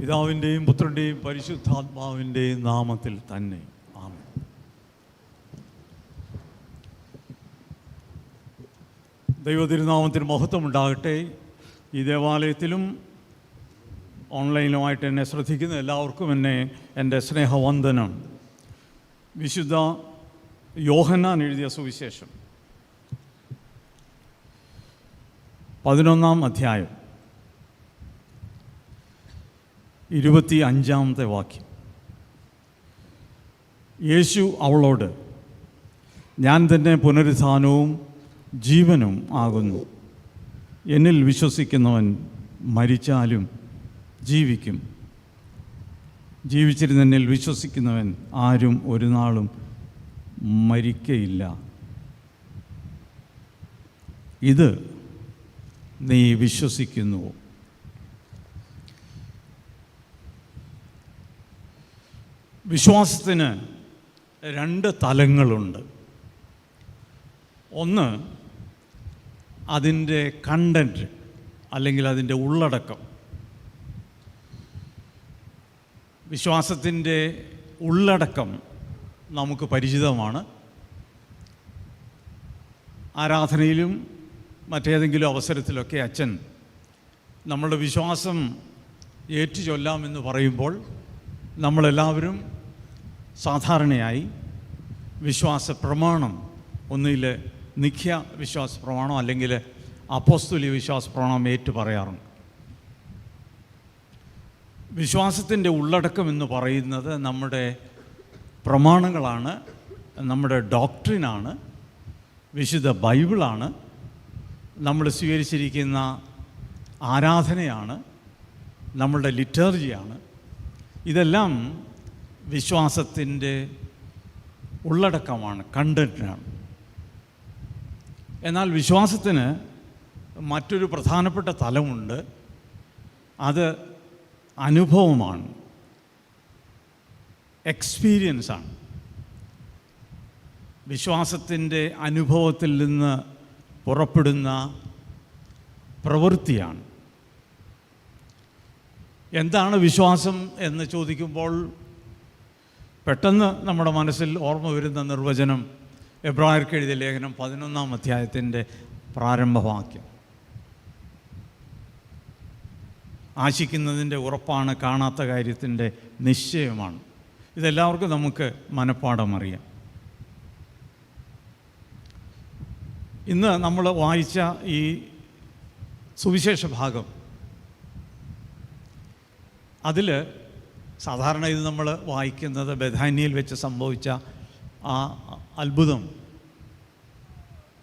പിതാവിന്റെയും പുത്രന്റെയും പരിശുദ്ധാത്മാവിന്റെയും നാമത്തിൽ തന്നെ. ദൈവതിരുനാമത്തിന് മഹത്വം ഉണ്ടാകട്ടെ ഈ ദേവാലയത്തിലും ഓൺലൈനുമായിട്ട് എന്നെ ശ്രദ്ധിക്കുന്ന എല്ലാവർക്കും എന്നെ എന്റെ സ്നേഹവന്ദനം. വിശുദ്ധ യോഹന്നാൻ എഴുതിയ സുവിശേഷം. പതിനൊന്നാം അധ്യായം. ഇരുപത്തി അഞ്ചാമത്തെ വാക്യം. യേശു അവളോട് ഞാൻ തന്നെ പുനരുത്ഥാനവും ജീവനും ആകുന്നു. എന്നിൽ വിശ്വസിക്കുന്നവൻ മരിച്ചാലും ജീവിക്കും. ജീവിച്ചിരുന്ന എന്നിൽ വിശ്വസിക്കുന്നവൻ ആരും ഒരു നാളും മരിക്കയില്ല. ഇത് നീ വിശ്വസിക്കുന്നുവോ? വിശ്വാസത്തിന് രണ്ട് തലങ്ങളുണ്ട്. ഒന്ന് അതിന്റെ കണ്ടന്റ് അല്ലെങ്കിൽ അതിന്റെ ഉള്ളടക്കം. വിശ്വാസത്തിന്റെ ഉള്ളടക്കം നമുക്ക് പരിചിതമാണ്. ആരാധനയിലും മറ്റേതെങ്കിലും അവസരത്തിലൊക്കെ അച്ഛൻ നമ്മളുടെ വിശ്വാസം ഏറ്റുചൊല്ലാമെന്ന് പറയുമ്പോൾ നമ്മളെല്ലാവരും സാധാരണയായി വിശ്വാസ പ്രമാണം ഒന്നിൽ നിഖ്യ വിശ്വാസ പ്രമാണം അല്ലെങ്കിൽ അപ്പോസ്തുലി വിശ്വാസ പ്രമാണം ഏറ്റു പറയാറുണ്ട് വിശ്വാസത്തിന്റെ ഉള്ളടക്കം എന്ന് പറയുന്നത് നമ്മുടെ പ്രമാണങ്ങളാണ് നമ്മുടെ ഡോക്ട്രിനാണ് വിശുദ്ധ ബൈബിളാണ് നമ്മൾ സ്വീകരിച്ചിരിക്കുന്ന ആരാധനയാണ് നമ്മളുടെ ലിറ്റർജിയാണ്. ഇതെല്ലാം വിശ്വാസത്തിന്റെ ഉള്ളടക്കമാണ് കണ്ടന്റാണ്. എന്നാൽ വിശ്വാസത്തിന് മറ്റൊരു പ്രധാനപ്പെട്ട തലമുണ്ട്. അത് അനുഭവമാണ്. എക്സ്പീരിയൻസാണ്. വിശ്വാസത്തിന്റെ അനുഭവത്തിൽ നിന്ന് പുറപ്പെടുന്ന പ്രവൃത്തിയാണ്. എന്താണ് വിശ്വാസം എന്ന് ചോദിക്കുമ്പോൾ പെട്ടെന്ന് നമ്മുടെ മനസ്സിൽ ഓർമ്മ വരുന്ന നിർവചനം എബ്രായർക്ക് എഴുതിയ ലേഖനം പതിനൊന്നാം അധ്യായത്തിന്റെ പ്രാരംഭവാക്യം ആശിക്കുന്നതിന്റെ ഉറപ്പാണ് കാണാത്ത കാര്യത്തിന്റെ നിശ്ചയമാണ്. ഇതെല്ലാവർക്കും നമുക്ക് മനഃപ്പാടം അറിയാം. ഇന്ന് നമ്മൾ വായിച്ച ഈ സുവിശേഷ ഭാഗം അതിൽ സാധാരണ ഇത് നമ്മൾ വായിക്കുന്നത് ബഥാനിയിൽ വെച്ച് സംഭവിച്ച ആ അത്ഭുതം.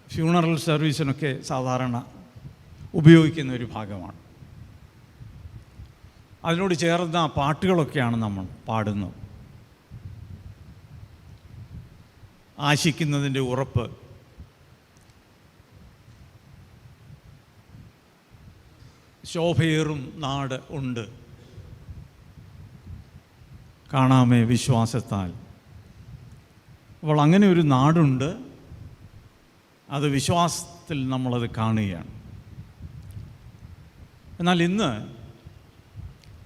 ഫ്യൂണറൽ സർവീസിനൊക്കെ സാധാരണ ഉപയോഗിക്കുന്ന ഒരു ഭാഗമാണ്. അതിനോട് ചേർന്ന പാട്ടുകളൊക്കെയാണ് നമ്മൾ പാടുന്നത്. ആശിക്കുന്നതിന്റെ ഉറപ്പ്. ശോഭയേറും നാട് ഉണ്ട്. കാണാമേ വിശ്വാസത്താൽ. അപ്പോൾ അങ്ങനെ ഒരു നാടുണ്ട്. അത് വിശ്വാസത്തിൽ നമ്മളത് കാണുകയാണ്. എന്നാൽ ഇന്ന്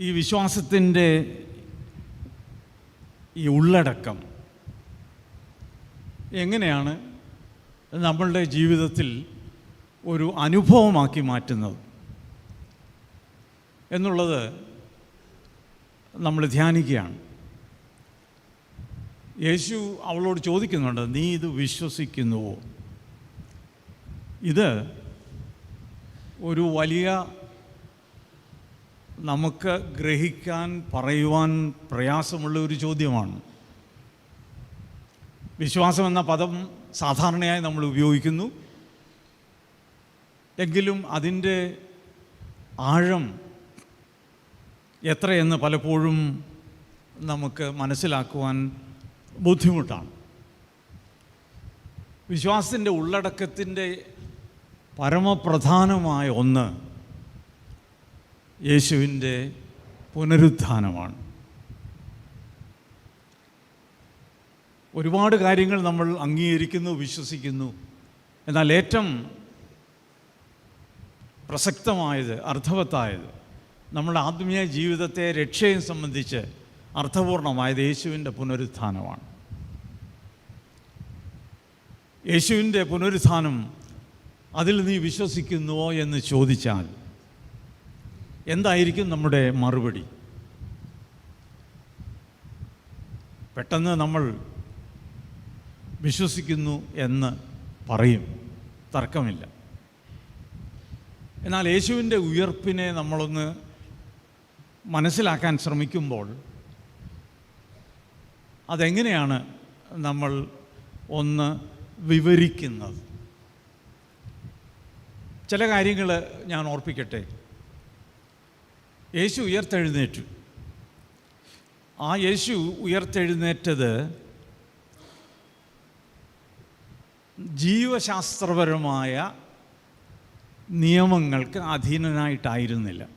ഈ വിശ്വാസത്തിന്റെ ഈ ഉള്ളടക്കം എങ്ങനെയാണ് നമ്മളുടെ ജീവിതത്തിൽ ഒരു അനുഭവമാക്കി മാറ്റുന്നത്? എന്നുള്ളത് നമ്മൾ ധ്യാനിക്കുകയാണ്. യേശു അവളോട് ചോദിക്കുന്നുണ്ട് നീ ഇത് വിശ്വസിക്കുന്നുവോ? ഇത് ഒരു വലിയ നമുക്ക് ഗ്രഹിക്കാൻ പറയുവാൻ പ്രയാസമുള്ള ഒരു ചോദ്യമാണ്. വിശ്വാസം എന്ന പദം സാധാരണയായി നമ്മൾ ഉപയോഗിക്കുന്നു. എങ്കിലും അതിന്റെ ആഴം എത്രയെന്ന് പലപ്പോഴും നമുക്ക് മനസ്സിലാക്കുവാൻ ബുദ്ധിമുട്ടാണ്. വിശ്വാസത്തിന്റെ ഉള്ളടക്കത്തിന്റെ പരമപ്രധാനമായ ഒന്ന് യേശുവിന്റെ പുനരുത്ഥാനമാണ്. ഒരുപാട് കാര്യങ്ങൾ നമ്മൾ അംഗീകരിക്കുന്നു വിശ്വസിക്കുന്നു. എന്നാൽ ഏറ്റവും പ്രസക്തമായത് അർത്ഥവത്തായത് നമ്മുടെ ആത്മീയ ജീവിതത്തെ രക്ഷയും സംബന്ധിച്ച് അർത്ഥപൂർണമായത് യേശുവിന്റെ പുനരുത്ഥാനമാണ്. യേശുവിന്റെ പുനരുത്ഥാനം അതിൽ നീ വിശ്വസിക്കുന്നുവോ എന്ന് ചോദിച്ചാൽ എന്തായിരിക്കും നമ്മുടെ മറുപടി? പെട്ടെന്ന് നമ്മൾ വിശ്വസിക്കുന്നു എന്ന് പറയും. തർക്കമില്ല. എന്നാൽ യേശുവിന്റെ ഉയർപ്പിനെ നമ്മളൊന്ന് മനസ്സിലാക്കാൻ ശ്രമിക്കുമ്പോൾ അതെങ്ങനെയാണ് നമ്മൾ ഒന്ന് വിവരിക്കുന്നത്? ചില കാര്യങ്ങൾ ഞാൻ ഓർപ്പിക്കട്ടെ. യേശു ഉയർത്തെഴുന്നേറ്റു. ആ യേശു ഉയർത്തെഴുന്നേറ്റത് ജീവശാസ്ത്രപരമായ നിയമങ്ങൾക്ക് അധീനനായിട്ടായിരുന്നില്ല.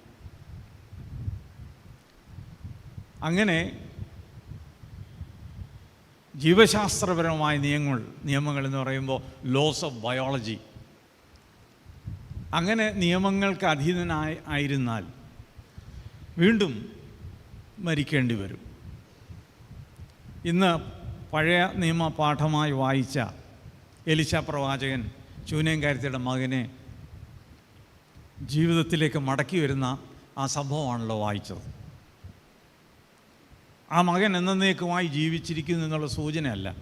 അങ്ങനെ ജീവശാസ്ത്രപരമായ നിയമങ്ങൾ നിയമങ്ങൾ എന്ന് പറയുമ്പോൾ ലോസ് ഓഫ് ബയോളജി അങ്ങനെ നിയമങ്ങൾക്ക് അധീനനായി ആയിരുന്നാൽ വീണ്ടും മരിക്കേണ്ടി വരും. ഇന്ന് പഴയ നിയമ പാഠമായി വായിച്ച എലിശ പ്രവാചകൻ ചൂനേങ്കാരത്തിയുടെ മകനെ ജീവിതത്തിലേക്ക് മടക്കി വരുന്ന ആ സംഭവമാണല്ലോ വായിച്ചത്. ആ മകൻ എന്നേക്കുമായി ജീവിച്ചിരിക്കുന്നു എന്നുള്ള സൂചനയല്ല.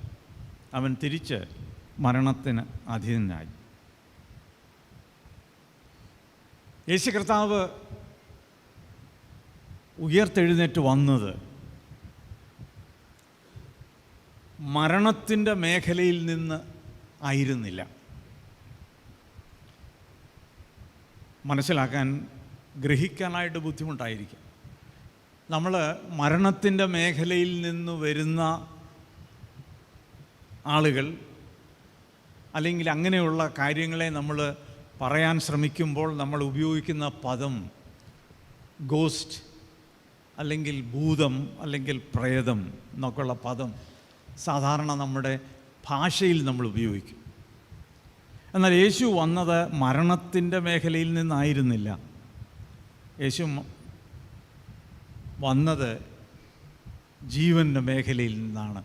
അവൻ തിരിച്ച് മരണത്തിന് അധീനനായി. യേശു കർത്താവ് ഉയർത്തെഴുന്നേറ്റ് വന്നത് മരണത്തിന്റെ മേഖലയിൽ നിന്ന് ആയിരുന്നില്ല. മനസ്സിലാക്കാൻ ഗ്രഹിക്കാനായിട്ട് ബുദ്ധിമുട്ടായിരിക്കും. നമ്മൾ മരണത്തിന്റെ മേഖലയിൽ നിന്ന് വരുന്ന ആളുകൾ അല്ലെങ്കിൽ അങ്ങനെയുള്ള കാര്യങ്ങളെ നമ്മൾ പറയാൻ ശ്രമിക്കുമ്പോൾ നമ്മൾ ഉപയോഗിക്കുന്ന പദം ഗോസ്റ്റ് അല്ലെങ്കിൽ ഭൂതം അല്ലെങ്കിൽ പ്രേതം എന്നൊക്കെയുള്ള പദം സാധാരണ നമ്മുടെ ഭാഷയിൽ നമ്മൾ ഉപയോഗിക്കും. എന്നാൽ യേശു വന്നത് മരണത്തിന്റെ മേഖലയിൽ നിന്നായിരുന്നില്ല. യേശു വന്നത് ജീവന്റെ മേഖലയിൽ നിന്നാണ്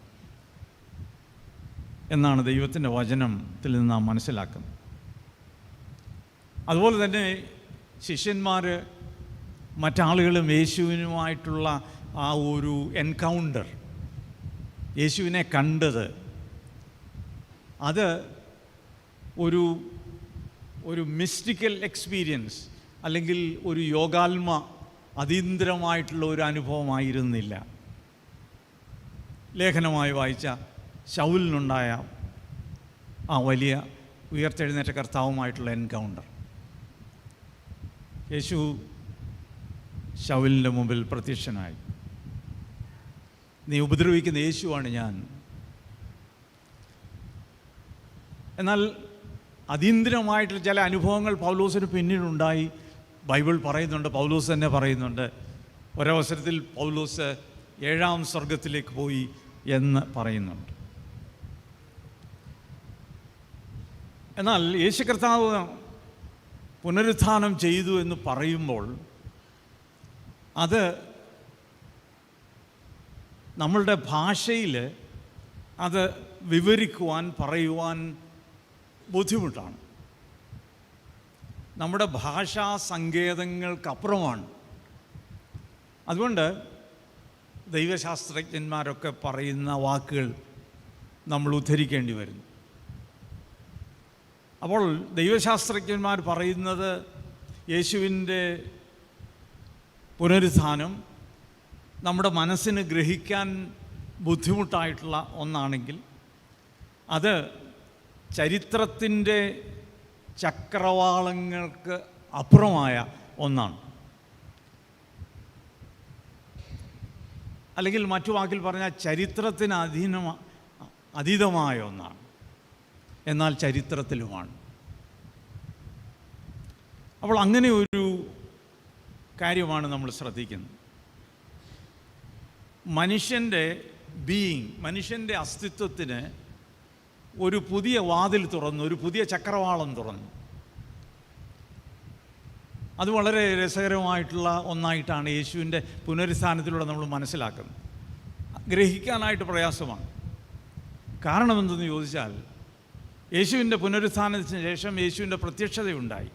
എന്നാണ് ദൈവത്തിന്റെ വചനത്തിൽ നിന്ന് നാം മനസ്സിലാക്കുന്നത്. അതുപോലെ തന്നെ ശിഷ്യന്മാർ മറ്റാളുകളും യേശുവിനുമായിട്ടുള്ള ആ ഒരു എൻകൗണ്ടർ യേശുവിനെ കണ്ടത്. അത് ഒരു ഒരു മിസ്റ്റിക്കൽ എക്സ്പീരിയൻസ് അല്ലെങ്കിൽ ഒരു യോഗാത്മ അതീന്ദ്രമായിട്ടുള്ള ഒരു അനുഭവമായിരുന്നില്ല. ലേഖനമായി വായിച്ച ശൗലിനുണ്ടായ ആ വലിയ ഉയർത്തെഴുന്നേറ്റ കർത്താവുമായിട്ടുള്ള എൻകൗണ്ടർ. യേശു ശൗലിന്റെ മുമ്പിൽ പ്രത്യക്ഷനായി. നീ ഉപദ്രവിക്കുന്ന യേശുവാണ് ഞാൻ. എന്നാൽ അതീന്ദ്രമായിട്ടുള്ള ചില അനുഭവങ്ങൾ പൗലോസിന് പിന്നീടുണ്ടായി ബൈബിൾ പറയുന്നുണ്ട് പൗലോസ് തന്നെ പറയുന്നുണ്ട്. ഒരവസരത്തിൽ പൗലോസ് ഏഴാം സ്വർഗത്തിലേക്ക് പോയി എന്ന് പറയുന്നുണ്ട്. എന്നാൽ യേശു കർത്താവ് പുനരുത്ഥാനം ചെയ്തു എന്ന് പറയുമ്പോൾ അത് നമ്മളുടെ ഭാഷയിൽ അത് വിവരിക്കുവാൻ പറയുവാൻ ബുദ്ധിമുട്ടാണ്. നമ്മുടെ ഭാഷാ സങ്കേതങ്ങൾക്കപ്പുറമാണ്. അതുകൊണ്ട് ദൈവശാസ്ത്രജ്ഞന്മാരൊക്കെ പറയുന്ന വാക്കുകൾ നമ്മൾ ഉദ്ധരിക്കേണ്ടി വരുന്നു. അപ്പോൾ ദൈവശാസ്ത്രജ്ഞന്മാർ പറയുന്നത് യേശുവിന്റെ പുനരുത്ഥാനം നമ്മുടെ മനസ്സിന് ഗ്രഹിക്കാൻ ബുദ്ധിമുട്ടായിട്ടുള്ള ഒന്നാണെങ്കിൽ അത് ചരിത്രത്തിന്റെ ചക്രവാളങ്ങൾക്ക് അപ്പുറമായ ഒന്നാണ്. അല്ലെങ്കിൽ മറ്റു വാക്കിൽ പറഞ്ഞാൽ ചരിത്രത്തിന് അധീന അതീതമായ ഒന്നാണ്. എന്നാൽ ചരിത്രത്തിലുമാണ്. അപ്പോൾ അങ്ങനെ ഒരു കാര്യമാണ് നമ്മൾ ശ്രദ്ധിക്കുന്നത്. മനുഷ്യന്റെ ബീയിങ് മനുഷ്യന്റെ അസ്തിത്വത്തിന് ഒരു പുതിയ വാതിൽ തുറന്നു ഒരു പുതിയ ചക്രവാളം തുറന്നു. അത് വളരെ രസകരമായിട്ടുള്ള ഒന്നായിട്ടാണ് യേശുവിന്റെ പുനരുസ്ഥാനത്തിലൂടെ നമ്മൾ മനസ്സിലാക്കുന്നത്. ഗ്രഹിക്കാനായിട്ട് പ്രയാസമാണ്. കാരണമെന്തെന്ന് ചോദിച്ചാൽ യേശുവിന്റെ പുനരുത്ഥാനത്തിന് ശേഷം യേശുവിന്റെ പ്രത്യക്ഷതയുണ്ടായി.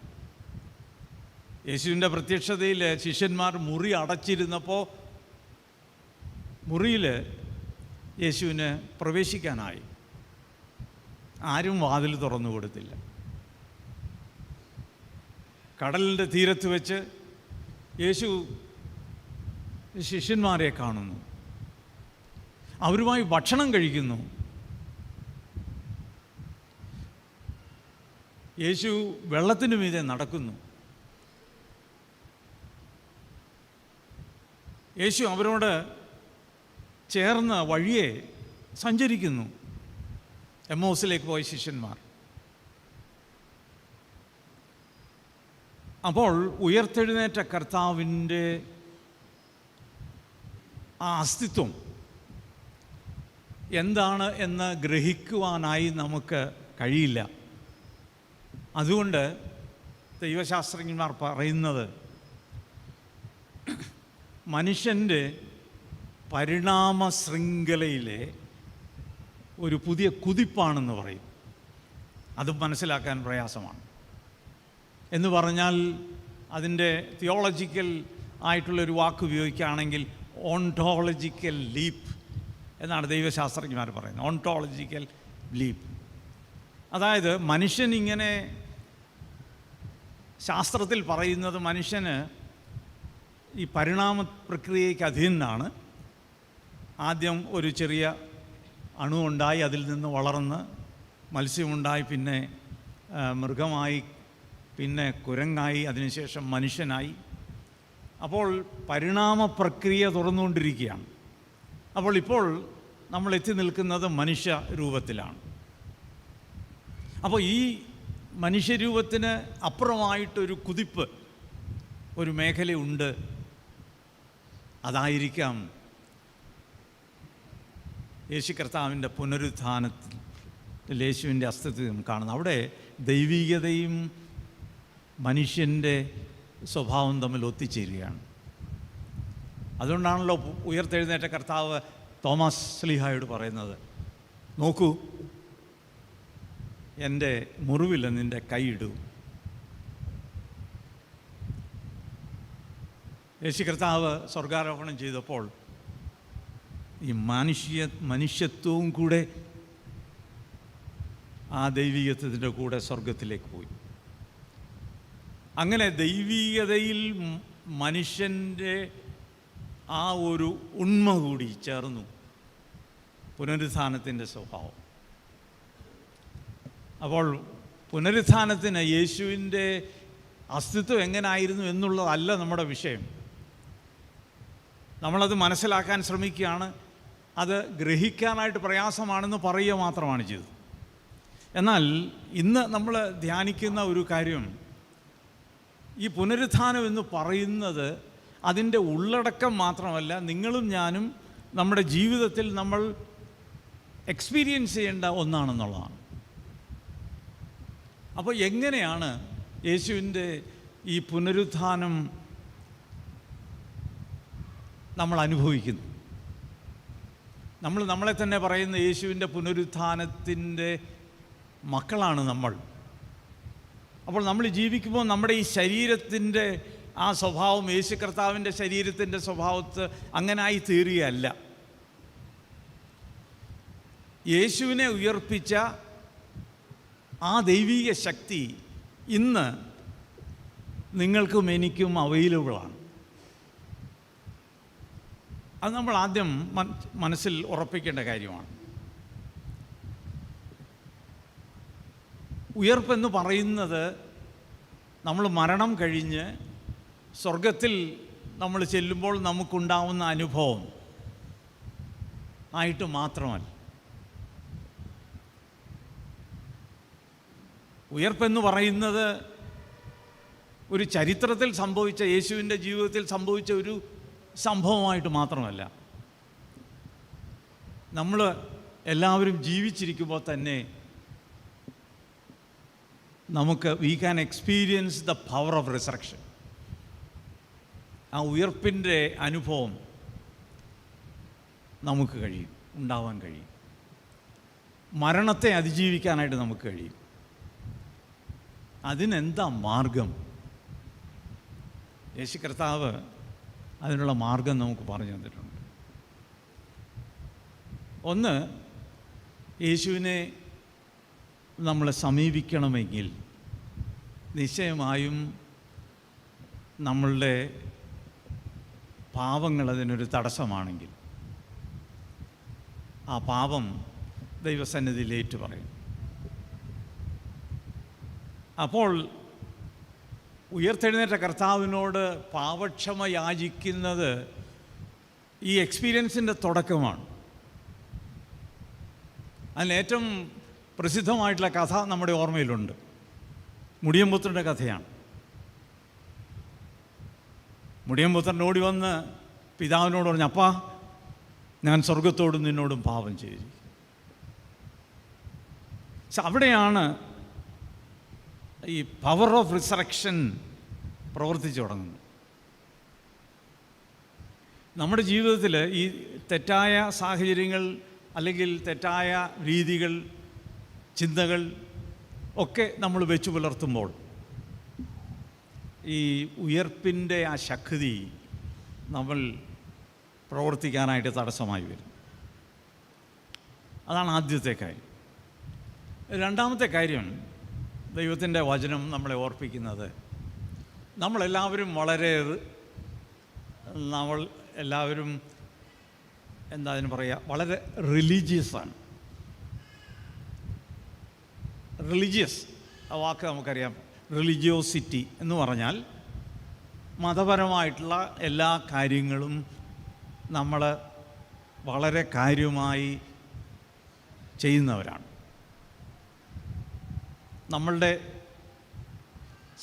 യേശുവിന്റെ പ്രത്യക്ഷതയിൽ ശിഷ്യന്മാർ മുറി അടച്ചിരുന്നപ്പോൾ മുറിയിൽ യേശുവിന് പ്രവേശിക്കാനായി. ആരും വാതിൽ തുറന്നു കൊടുത്തില്ല. കടലിന്റെ തീരത്ത് വെച്ച് യേശു ശിഷ്യന്മാരെ കാണുന്നു. അവരുമായി ഭക്ഷണം കഴിക്കുന്നു. യേശു വെള്ളത്തിനു മീതെ നടക്കുന്നു. യേശു അവരോട് ചേർന്ന് വഴിയെ സഞ്ചരിക്കുന്നു. എമ്മോസിലേക്ക് പോയ ശിഷ്യന്മാർ. അപ്പോൾ ഉയർത്തെഴുന്നേറ്റ കർത്താവിന്റെ ആ അസ്തിത്വം എന്താണ് എന്ന് ഗ്രഹിക്കുവാനായി നമുക്ക് കഴിയില്ല. അതുകൊണ്ട് ദൈവശാസ്ത്രജ്ഞന്മാർ പറയുന്നത് മനുഷ്യന്റെ പരിണാമ ശൃംഖലയിലെ ഒരു പുതിയ കുതിപ്പാണെന്ന് പറയും. അതും മനസ്സിലാക്കാൻ പ്രയാസമാണ്. എന്ന് പറഞ്ഞാൽ അതിന്റെ തിയോളജിക്കൽ ആയിട്ടുള്ളൊരു വാക്ക് ഉപയോഗിക്കുകയാണെങ്കിൽ ഓൺടോളജിക്കൽ ലീപ്പ് എന്നാണ് ദൈവശാസ്ത്രജ്ഞന്മാർ പറയുന്നത്. ഓൺടോളജിക്കൽ ലീപ്പ് അതായത് മനുഷ്യൻ ഇങ്ങനെ ശാസ്ത്രത്തിൽ പറയുന്നത് മനുഷ്യന് ഈ പരിണാമ പ്രക്രിയയ്ക്ക് അധീനാണ് ആദ്യം ഒരു ചെറിയ അണു ഉണ്ടായി അതിൽ നിന്ന് വളർന്ന് മത്സ്യമുണ്ടായി പിന്നെ മൃഗമായി പിന്നെ കുരങ്ങായി അതിനുശേഷം മനുഷ്യനായി. അപ്പോൾ പരിണാമ പ്രക്രിയ തുറന്നുകൊണ്ടിരിക്കുകയാണ് അപ്പോൾ ഇപ്പോൾ നമ്മൾ എത്തി നിൽക്കുന്നത് മനുഷ്യ രൂപത്തിലാണ്. അപ്പോൾ ഈ മനുഷ്യരൂപത്തിന് അപ്പുറമായിട്ടൊരു കുതിപ്പ് ഒരു മേഖലയുണ്ട്. അതായിരിക്കാം യേശു കർത്താവിന്റെ പുനരുത്ഥാനത്തിൽ യേശുവിന്റെ അസ്തിത്വം കാണുന്നു. അവിടെ ദൈവികതയും മനുഷ്യന്റെ സ്വഭാവം തമ്മിൽ ഒത്തിച്ചേരുകയാണ് അതുകൊണ്ടാണല്ലോ ഉയർത്തെഴുന്നേറ്റ കർത്താവ് തോമസ് സ്ലിഹായോട് പറയുന്നത് നോക്കൂ എന്റെ മുറിവിൽ നിന്റെ കൈയിടൂ യേശു കർത്താവ് സ്വർഗാരോഹണം ചെയ്തപ്പോൾ ഈ മനുഷ്യ മനുഷ്യത്വവും കൂടെ ആ ദൈവികത്വത്തിന്റെ കൂടെ സ്വർഗത്തിലേക്ക് പോയി. അങ്ങനെ ദൈവികതയിൽ മനുഷ്യന്റെ ആ ഒരു ഉണ്മ കൂടി ചേർന്നു. പുനരുത്ഥാനത്തിന്റെ സ്വഭാവം. അപ്പോൾ പുനരുത്ഥാനത്തിന് യേശുവിന്റെ അസ്തിത്വം എങ്ങനായിരുന്നു എന്നുള്ളതല്ല നമ്മുടെ വിഷയം. നമ്മളത് മനസ്സിലാക്കാൻ ശ്രമിക്കുകയാണ്. അത് ഗ്രഹിക്കാനായിട്ട് പ്രയാസമാണെന്ന് പറയുക മാത്രമാണ് ചെയ്തത്. എന്നാൽ ഇന്ന് നമ്മൾ ധ്യാനിക്കുന്ന ഒരു കാര്യം ഈ പുനരുത്ഥാനം എന്ന് പറയുന്നത് അതിന്റെ ഉള്ളടക്കം മാത്രമല്ല നിങ്ങളും ഞാനും നമ്മുടെ ജീവിതത്തിൽ നമ്മൾ എക്സ്പീരിയൻസ് ചെയ്യേണ്ട ഒന്നാണെന്നുള്ളതാണ്. അപ്പോൾ എങ്ങനെയാണ് യേശുവിന്റെ ഈ പുനരുത്ഥാനം നമ്മൾ അനുഭവിക്കുന്നു നമ്മൾ നമ്മളെ തന്നെ പറയുന്ന യേശുവിന്റെ പുനരുത്ഥാനത്തിന്റെ മക്കളാണ് നമ്മൾ. അപ്പോൾ നമ്മൾ ജീവിക്കുമ്പോൾ നമ്മുടെ ഈ ശരീരത്തിന്റെ ആ സ്വഭാവം യേശു കർത്താവിന്റെ ശരീരത്തിന്റെ സ്വഭാവത്ത് അങ്ങനായി തീരുകയല്ല. യേശുവിനെ ഉയർപ്പിച്ച ആ ദൈവീക ശക്തി ഇന്ന് നിങ്ങൾക്കും എനിക്കും അവൈലബിളാണ് അത് നമ്മൾ ആദ്യം മനസ്സിൽ ഉറപ്പിക്കേണ്ട കാര്യമാണ്. ഉയർപ്പെന്ന് പറയുന്നത് നമ്മൾ മരണം കഴിഞ്ഞ് സ്വർഗത്തിൽ നമ്മൾ ചെല്ലുമ്പോൾ നമുക്കുണ്ടാവുന്ന അനുഭവം ആയിട്ട് മാത്രമല്ല. ഉയർപ്പെന്ന് പറയുന്നത് ഒരു ചരിത്രത്തിൽ സംഭവിച്ച യേശുവിന്റെ ജീവിതത്തിൽ സംഭവിച്ച ഒരു സംഭവമായിട്ട് മാത്രമല്ല. നമ്മൾ എല്ലാവരും ജീവിച്ചിരിക്കുമ്പോൾ തന്നെ നമുക്ക് we can experience the power of resurrection ആ ഉയർപ്പിന്റെ അനുഭവം നമുക്ക് കഴിയും ഉണ്ടാവാൻ കഴിയും. മരണത്തെ അതിജീവിക്കാനായിട്ട് നമുക്ക് കഴിയും. അതിനെന്താ മാർഗം? യേശു കർത്താവ് അതിനുള്ള മാർഗം നമുക്ക് പറഞ്ഞു തന്നിട്ടുണ്ട്. ഒന്ന് യേശുവിനെ നമ്മൾ സമീപിക്കണമെങ്കിൽ നിശ്ചയമായും നമ്മളുടെ പാവങ്ങൾ അതിനൊരു തടസ്സമാണെങ്കിൽ ആ പാപം ദൈവസന്നിധിയിൽ ഏറ്റു പറയും അപ്പോൾ ഉയർത്തെഴുന്നേറ്റ കർത്താവിനോട് പാവക്ഷമ യാചിക്കുന്നത് ഈ എക്സ്പീരിയൻസിന്റെ തുടക്കമാണ്. അതിലേറ്റവും പ്രസിദ്ധമായിട്ടുള്ള കഥ നമ്മുടെ ഓർമ്മയിലുണ്ട്. മുടിയമ്പുത്രന്റെ കഥയാണ്. മുടിയമ്പുത്രൻ ഓടി വന്ന് പിതാവിനോട് പറഞ്ഞു അപ്പാ ഞാൻ സ്വർഗത്തോടും നിന്നോടും പാപം ചെയ്തു അവിടെയാണ് ഈ പവർ ഓഫ് റിസറക്ഷൻ പ്രവർത്തിച്ചു തുടങ്ങുന്നു. നമ്മുടെ ജീവിതത്തിൽ ഈ തെറ്റായ സാഹചര്യങ്ങൾ അല്ലെങ്കിൽ തെറ്റായ രീതികൾ ചിന്തകൾ ഒക്കെ നമ്മൾ വെച്ചു പുലർത്തുമ്പോൾ ഈ ഉയർപ്പിന്റെ ആ ശക്തി നമ്മൾ പ്രവർത്തിക്കാനായിട്ട് തടസ്സമായി വരും അതാണ് ആദ്യത്തെ കാര്യം. രണ്ടാമത്തെ കാര്യം ദൈവത്തിന്റെ വചനം നമ്മളെ ഓർപ്പിക്കുന്നത്. നമ്മളെല്ലാവരും വളരെ നമ്മൾ എല്ലാവരും എന്താ അതിന് പറയുക വളരെ റിലീജിയസാണ് റിലീജിയസ് ആ വാക്ക് നമുക്കറിയാം. റിലിജിയോസിറ്റി എന്ന് പറഞ്ഞാൽ മതപരമായിട്ടുള്ള എല്ലാ കാര്യങ്ങളും നമ്മൾ വളരെ കാര്യമായി ചെയ്യുന്നവരാണ്. നമ്മളുടെ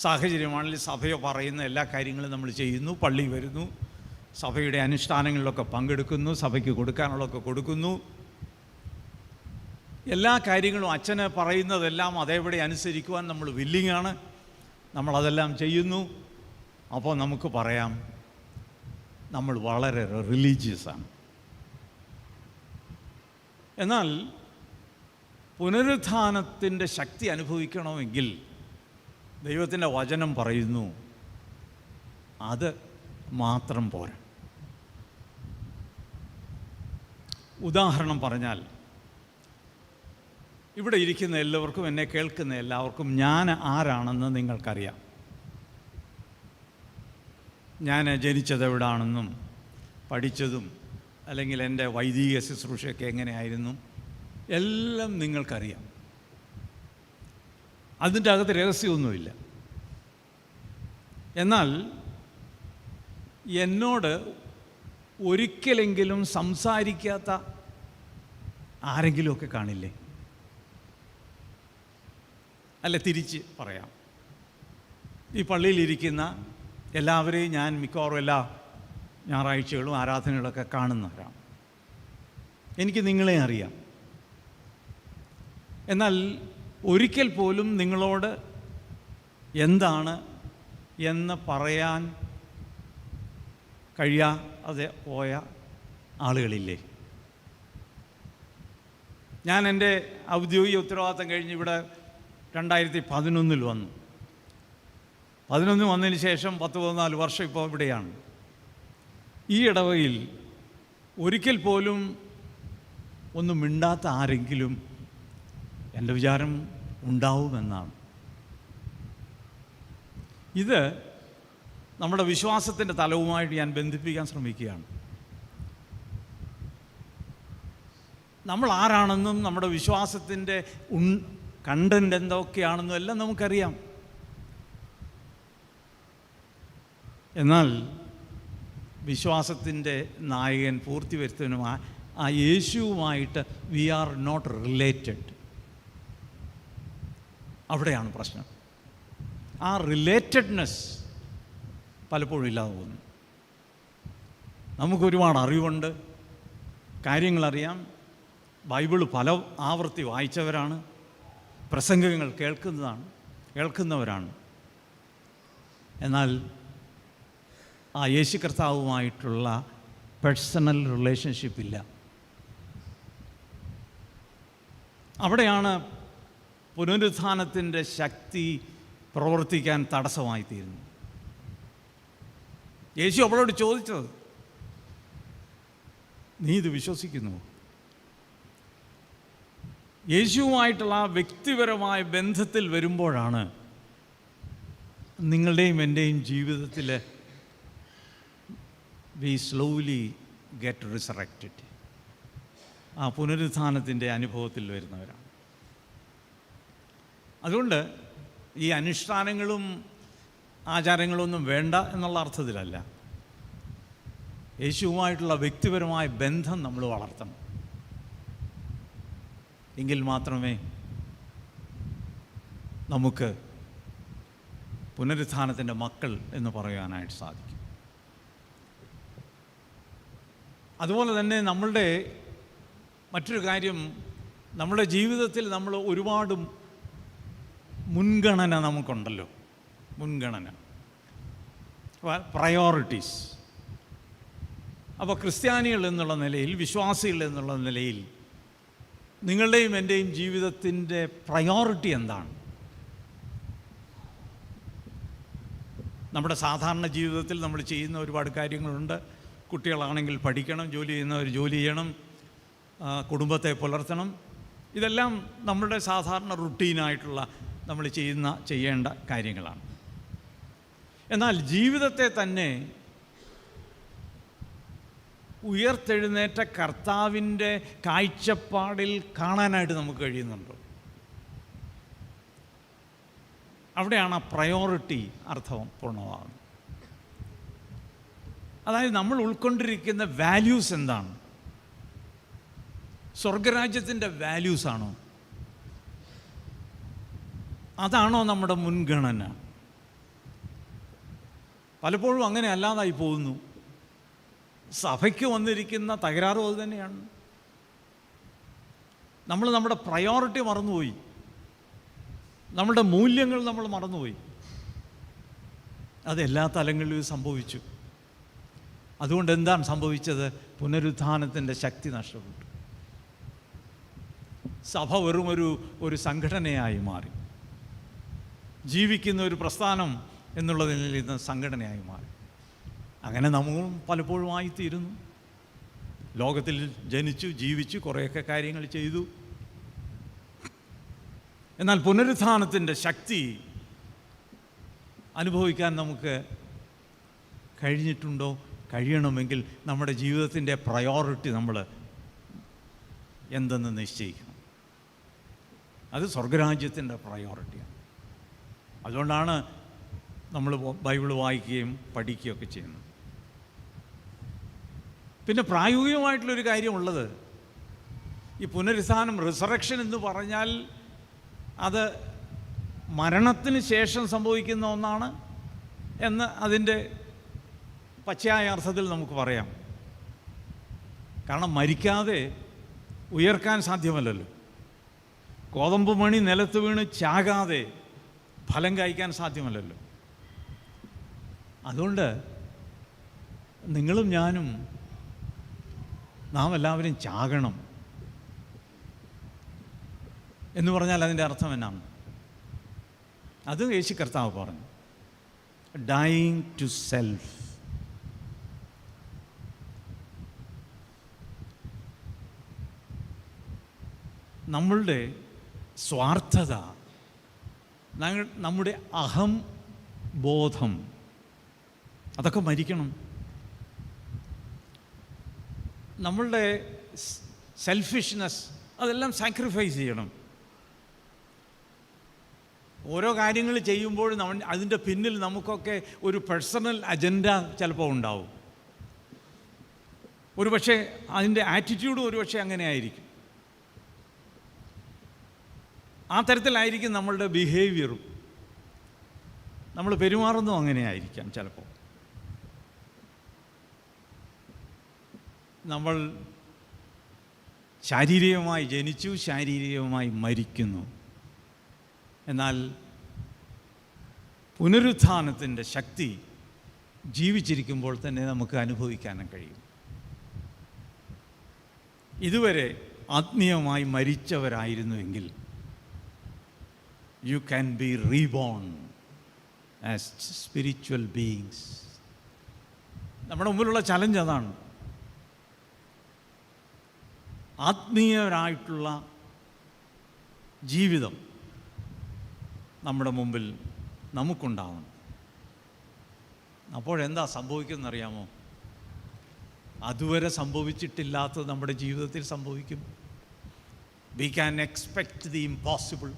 സാഹചര്യമാണെങ്കിൽ സഭയോ പറയുന്ന എല്ലാ കാര്യങ്ങളും നമ്മൾ ചെയ്യുന്നു പള്ളി വരുന്നു സഭയുടെ അനുഷ്ഠാനങ്ങളിലൊക്കെ പങ്കെടുക്കുന്നു സഭയ്ക്ക് കൊടുക്കാനുള്ളതൊക്കെ കൊടുക്കുന്നു. എല്ലാ കാര്യങ്ങളും അച്ഛന് പറയുന്നതെല്ലാം അതേപടി അനുസരിക്കുവാൻ നമ്മൾ വില്ലിങ്ങാണ് നമ്മളതെല്ലാം ചെയ്യുന്നു. അപ്പോൾ നമുക്ക് പറയാം നമ്മൾ വളരെ റിലീജിയസാണ് എന്നാൽ പുനരുത്ഥാനത്തിന്റെ ശക്തി അനുഭവിക്കണമെങ്കിൽ ദൈവത്തിന്റെ വചനം പറയുന്നു അത് മാത്രം പോരാ. ഉദാഹരണം പറഞ്ഞാൽ ഇവിടെ ഇരിക്കുന്ന എല്ലാവർക്കും എന്നെ കേൾക്കുന്ന എല്ലാവർക്കും ഞാൻ ആരാണെന്ന് നിങ്ങൾക്കറിയാം. ഞാൻ ജനിച്ചത് എവിടാണെന്നും പഠിച്ചതും അല്ലെങ്കിൽ എന്റെ വൈദിക ശുശ്രൂഷയൊക്കെ എങ്ങനെയായിരുന്നു എല്ലാം നിങ്ങൾക്കറിയാം. അതിന്റെ അകത്ത് രഹസ്യമൊന്നുമില്ല. എന്നാൽ എന്നോട് ഒരിക്കലെങ്കിലും സംസാരിക്കാത്ത ആരെങ്കിലുമൊക്കെ കാണില്ലേ? അല്ല തിരിച്ച് പറയാം. ഈ പള്ളിയിലിരിക്കുന്ന എല്ലാവരെയും ഞാൻ മിക്കവാറും എല്ലാ ഞായറാഴ്ചകളും ആരാധനകളൊക്കെ കാണുന്നവരാണ്. എനിക്ക് നിങ്ങളെ അറിയാം. എന്നാൽ ഒരിക്കൽ പോലും നിങ്ങളോട് എന്താണ് എന്ന് പറയാൻ കഴിയാതെ പോയ ആളുകളില്ലേ? ഞാൻ എന്റെ ഔദ്യോഗിക ഉത്തരവാദിത്തം കഴിഞ്ഞ് ഇവിടെ രണ്ടായിരത്തി പതിനൊന്നിൽ വന്നു. പതിനൊന്ന് വന്നതിന് ശേഷം പത്ത് പതിനാല് വർഷം ഇപ്പോൾ ഇവിടെയാണ്. ഈ ഇടവയിൽ ഒരിക്കൽ പോലും ഒന്നും മിണ്ടാത്ത ആരെങ്കിലും എന്റെ വിചാരം ഉണ്ടാവുമെന്നാണ്. ഇത് നമ്മുടെ വിശ്വാസത്തിന്റെ തലവുമായിട്ട് ഞാൻ ബന്ധിപ്പിക്കാൻ ശ്രമിക്കുകയാണ്. നമ്മൾ ആരാണെന്നും നമ്മുടെ വിശ്വാസത്തിന്റെ ഉൺ കണ്ടന്റ് എന്തൊക്കെയാണെന്നും എല്ലാം നമുക്കറിയാം. എന്നാൽ വിശ്വാസത്തിന്റെ നായകൻ പൂർത്തി വരുത്തുന്ന ആ യേശുവുമായിട്ട് വി ആർ നോട്ട് റിലേറ്റഡ് അവിടെയാണ് പ്രശ്നം. ആ റിലേറ്റഡ്നെസ് പലപ്പോഴും ഇല്ലാതെ പോകുന്നു. നമുക്ക് ഒരുപാട് അറിവുണ്ട്. കാര്യങ്ങളറിയാം. ബൈബിൾ പല ആവർത്തി വായിച്ചവരാണ്. പ്രസംഗങ്ങൾ കേൾക്കുന്നതാണ് കേൾക്കുന്നവരാണ്. എന്നാൽ ആ യേശു കർത്താവുമായിട്ടുള്ള പേഴ്സണൽ റിലേഷൻഷിപ്പ് ഇല്ല. അവിടെയാണ് പുനരുത്ഥാനത്തിന്റെ ശക്തി പ്രവർത്തിക്കാൻ തടസ്സമായി തീരുന്നു യേശു അവളോട് ചോദിച്ചത് നീ ഇത് വിശ്വസിക്കുന്നു? യേശുവുമായിട്ടുള്ള ആ വ്യക്തിപരമായ ബന്ധത്തിൽ വരുമ്പോഴാണ് നിങ്ങളുടെയും എന്റെയും ജീവിതത്തിൽ വി സ്ലോലി ഗെറ്റ് റിസറക്റ്റഡ്. ആ പുനരുത്ഥാനത്തിന്റെ അനുഭവത്തിൽ വരുന്നവരാണ്. അതുകൊണ്ട് ഈ അനുഷ്ഠാനങ്ങളും ആചാരങ്ങളൊന്നും വേണ്ട എന്നുള്ള അർത്ഥത്തിലല്ല. യേശുവുമായിട്ടുള്ള വ്യക്തിപരമായ ബന്ധം നമ്മൾ വളർത്തണം. എങ്കിൽ മാത്രമേ നമുക്ക് പുനരുത്ഥാനത്തിന്റെ മക്കൾ എന്ന് പറയാനായിട്ട് സാധിക്കും. അതുപോലെ തന്നെ നമ്മളുടെ മറ്റൊരു കാര്യം നമ്മുടെ ജീവിതത്തിൽ നമ്മൾ ഒരുപാട് മുൻഗണന നമുക്കുണ്ടല്ലോ. മുൻഗണന. പ്രയോറിറ്റീസ് അപ്പോൾ ക്രിസ്ത്യാനികൾ എന്നുള്ള നിലയിൽ വിശ്വാസികൾ എന്നുള്ള നിലയിൽ നിങ്ങളുടെയും എന്റെയും ജീവിതത്തിന്റെ പ്രയോറിറ്റി എന്താണ്? നമ്മുടെ സാധാരണ ജീവിതത്തിൽ നമ്മൾ ചെയ്യുന്ന ഒരുപാട് കാര്യങ്ങളുണ്ട്. കുട്ടികളാണെങ്കിൽ പഠിക്കണം ജോലി ചെയ്യുന്നവർ ജോലി ചെയ്യണം കുടുംബത്തെ പുലർത്തണം. ഇതെല്ലാം നമ്മുടെ സാധാരണ റുട്ടീനായിട്ടുള്ള നമ്മൾ ചെയ്യുന്ന ചെയ്യേണ്ട കാര്യങ്ങളാണ്. എന്നാൽ ജീവിതത്തെ തന്നെ ഉയർത്തെഴുന്നേറ്റ കർത്താവിന്റെ കാഴ്ചപ്പാടിൽ കാണാനായിട്ട് നമുക്ക് കഴിയുന്നുണ്ടോ? അവിടെയാണ് ആ പ്രയോറിറ്റി അർത്ഥം പൂർണമാകുന്നത് അതായത് നമ്മൾ ഉൾക്കൊണ്ടിരിക്കുന്ന വാല്യൂസ് എന്താണ്? സ്വർഗരാജ്യത്തിന്റെ വാല്യൂസ് ആണോ? അതാണോ നമ്മുടെ മുൻഗണന? പലപ്പോഴും അങ്ങനെ അല്ലാതായി പോകുന്നു. സഭയ്ക്ക് വന്നിരിക്കുന്ന തകരാറും അത് തന്നെയാണ്. നമ്മൾ നമ്മുടെ പ്രയോറിറ്റി മറന്നുപോയി. നമ്മുടെ മൂല്യങ്ങൾ നമ്മൾ മറന്നുപോയി. അത് എല്ലാ തലങ്ങളിലും സംഭവിച്ചു. അതുകൊണ്ട് എന്താണ് സംഭവിച്ചത്? പുനരുത്ഥാനത്തിന്റെ ശക്തി നഷ്ടപ്പെട്ടു. സഭ വെറും ഒരു ഒരു സംഘടനയായി മാറി. ജീവിക്കുന്ന ഒരു പ്രസ്ഥാനം എന്നുള്ളതിൽ നിന്ന് സംഘടനയായി മാറി. അങ്ങനെ നമ്മളും പലപ്പോഴും ആയിത്തീരുന്നു. ലോകത്തിൽ ജനിച്ചു ജീവിച്ചു കുറേയൊക്കെ കാര്യങ്ങൾ ചെയ്തു. എന്നാൽ പുനരുത്ഥാനത്തിന്റെ ശക്തി അനുഭവിക്കാൻ നമുക്ക് കഴിഞ്ഞിട്ടുണ്ടോ? കഴിയണമെങ്കിൽ നമ്മുടെ ജീവിതത്തിന്റെ പ്രയോറിറ്റി നമ്മൾ എന്തെന്ന് നിശ്ചയിക്കണം. അത് സ്വർഗരാജ്യത്തിന്റെ പ്രയോറിറ്റിയാണ് അതുകൊണ്ടാണ് നമ്മൾ ബൈബിൾ വായിക്കുകയും പഠിക്കുകയൊക്കെ ചെയ്യുന്നത്. പിന്നെ പ്രായോഗികമായിട്ടുള്ളൊരു കാര്യമുള്ളത് ഈ പുനരുത്ഥാനം റിസറക്ഷൻ എന്ന് പറഞ്ഞാൽ അത് മരണത്തിന് ശേഷം സംഭവിക്കുന്ന ഒന്നാണ് എന്ന് അതിന്റെ പച്ചയായ അർത്ഥത്തിൽ നമുക്ക് പറയാം. കാരണം മരിക്കാതെ ഉയർക്കാൻ സാധ്യമല്ലല്ലോ. കോതമ്പ് മണി നിലത്ത് വീണ് ചാകാതെ ഫലം കായ്ക്കാൻ സാധ്യമല്ലല്ലോ. അതുകൊണ്ട് നിങ്ങളും ഞാനും നാം എല്ലാവരും ചാകണം എന്ന് പറഞ്ഞാൽ അതിന്റെ അർത്ഥം എന്നാണ്. അത് യേശു കർത്താവ് പറഞ്ഞു. ഡൈങ് ടു സെൽഫ് നമ്മളുടെ സ്വാർത്ഥത നമ്മുടെ അഹം ബോധം. അതൊക്കെ മരിക്കണം. നമ്മളുടെ സെൽഫിഷ്നെസ് അതെല്ലാം സാക്രിഫൈസ് ചെയ്യണം. ഓരോ കാര്യങ്ങൾ ചെയ്യുമ്പോഴും നമ്മൾ അതിന്റെ പിന്നിൽ നമുക്കൊക്കെ ഒരു പേഴ്സണൽ അജണ്ട ചിലപ്പോൾ ഉണ്ടാവും. ഒരുപക്ഷെ അതിന്റെ ആറ്റിറ്റ്യൂഡും ഒരുപക്ഷെ അങ്ങനെ ആയിരിക്കും ആ തരത്തിലായിരിക്കും നമ്മളുടെ ബിഹേവിയറും നമ്മൾ പെരുമാറുന്നതും അങ്ങനെ ആയിരിക്കാം ചിലപ്പോൾ നമ്മൾ ശാരീരികമായി ജനിച്ചു ശാരീരികമായി മരിക്കുന്നു. എന്നാൽ പുനരുത്ഥാനത്തിന്റെ ശക്തി ജീവിച്ചിരിക്കുമ്പോൾ തന്നെ നമുക്ക് അനുഭവിക്കാനും കഴിയും. ഇതുവരെ ആത്മീയമായി മരിച്ചവരായിരുന്നുവെങ്കിൽ you can be reborn as spiritual beings നമ്മുടെ മുമ്പിലുള്ള ചലഞ്ച് അതാണ്. ആത്മീയരായിട്ടുള്ള ജീവിതം നമ്മുടെ മുമ്പിൽ നമുക്കുണ്ടാവണം. അപ്പോഴെന്താ സംഭവിക്കുന്നറിയാമോ? അതുവരെ സംഭവിച്ചിട്ടില്ലാത്തത് നമ്മുടെ ജീവിതത്തിൽ സംഭവിക്കും. We can expect the impossible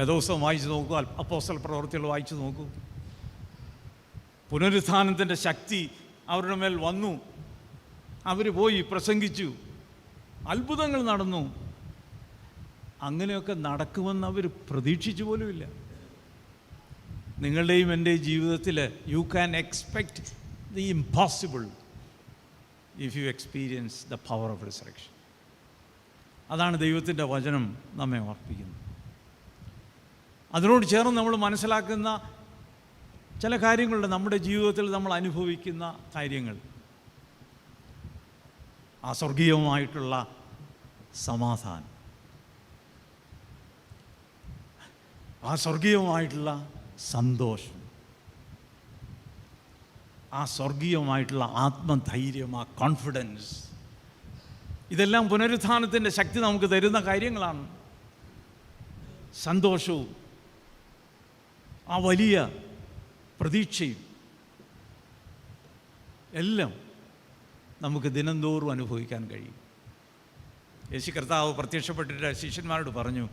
വേദോത്സവം വായിച്ചു നോക്കൂ അപ്പോസ്റ്റൽ പ്രവർത്തികൾ വായിച്ചു നോക്കൂ. പുനരുത്ഥാനത്തിന്റെ ശക്തി അവരുടെ മേൽ വന്നു. അവർ പോയി പ്രസംഗിച്ചു. അത്ഭുതങ്ങൾ നടന്നു. അങ്ങനെയൊക്കെ നടക്കുമെന്ന് അവർ പ്രതീക്ഷിച്ചു പോലുമില്ല. നിങ്ങളുടെയും എന്റെ ജീവിതത്തിൽ you can expect the impossible if you experience the power of resurrection അതാണ് ദൈവത്തിന്റെ വചനം നമ്മെ ഓർപ്പിക്കുന്നത്. അതിനോട് ചേർന്ന് നമ്മൾ മനസ്സിലാക്കുന്ന ചില കാര്യങ്ങളുണ്ട് നമ്മുടെ ജീവിതത്തിൽ നമ്മൾ അനുഭവിക്കുന്ന കാര്യങ്ങൾ. ആ സ്വർഗീയവുമായിട്ടുള്ള സമാധാനം. ആ സ്വർഗീയവുമായിട്ടുള്ള സന്തോഷം. ആ സ്വർഗീയമായിട്ടുള്ള ആത്മധൈര്യം ആ കോൺഫിഡൻസ് ഇതെല്ലാം പുനരുത്ഥാനത്തിന്റെ ശക്തി നമുക്ക് തരുന്ന കാര്യങ്ങളാണ്. സന്തോഷവും ആ വലിയ പ്രതീക്ഷയും എല്ലാം നമുക്ക് ദിനംതോറും അനുഭവിക്കാൻ കഴിയും. യേശു കർത്താവ് പ്രത്യക്ഷപ്പെട്ടിട്ട് ശിഷ്യന്മാരോട് പറഞ്ഞു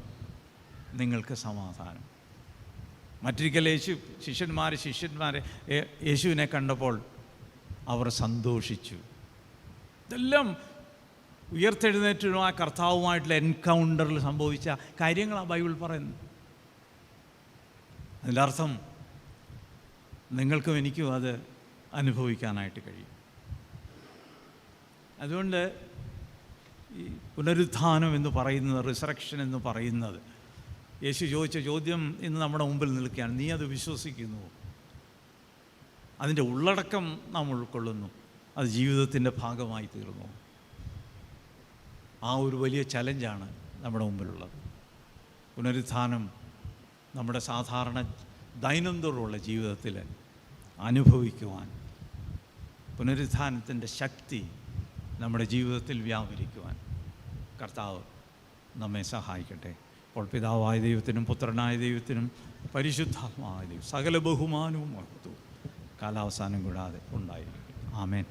നിങ്ങൾക്ക് സമാധാനം. മറ്റൊരിക്കൽ യേശു ശിഷ്യന്മാർ ശിഷ്യന്മാരെ യേശുവിനെ കണ്ടപ്പോൾ അവർ സന്തോഷിച്ചു. ഇതെല്ലാം ഉയർത്തെഴുന്നേറ്റും ആ കർത്താവുമായിട്ടുള്ള എൻകൗണ്ടറിൽ സംഭവിച്ച കാര്യങ്ങളാണ് ബൈബിൾ പറയുന്നത്. അതിന്റെ അർത്ഥം നിങ്ങൾക്കും എനിക്കും അത് അനുഭവിക്കാനായിട്ട് കഴിയും. അതുകൊണ്ട് ഈ പുനരുത്ഥാനം എന്ന് പറയുന്നത് റിസറക്ഷൻ എന്ന് പറയുന്നത് യേശു ചോദിച്ച ചോദ്യം ഇന്ന് നമ്മുടെ മുമ്പിൽ നിൽക്കുകയാണ്. നീ അത് വിശ്വസിക്കുന്നു? അതിന്റെ ഉള്ളടക്കം നാം ഉൾക്കൊള്ളുന്നു. അത് ജീവിതത്തിന്റെ ഭാഗമായി തീർന്നു. ആ ഒരു വലിയ ചലഞ്ചാണ് നമ്മുടെ മുമ്പിലുള്ളത്. പുനരുത്ഥാനം നമ്മുടെ സാധാരണ ദൈനംദിനമുള്ള ജീവിതത്തിൽ അനുഭവിക്കുവാൻ പുനരുത്ഥാനത്തിന്റെ ശക്തി നമ്മുടെ ജീവിതത്തിൽ വ്യാപരിക്കുവാൻ കർത്താവ് നമ്മെ സഹായിക്കട്ടെ. അപ്പോൾ പിതാവായ ദൈവത്തിനും പുത്രനായ ദൈവത്തിനും പരിശുദ്ധാത്മാവായ ദൈവം സകല ബഹുമാനവും മഹത്വവും കാലാവസാനം കൂടാതെ ഉണ്ടായിരിക്കും ആമേൻ.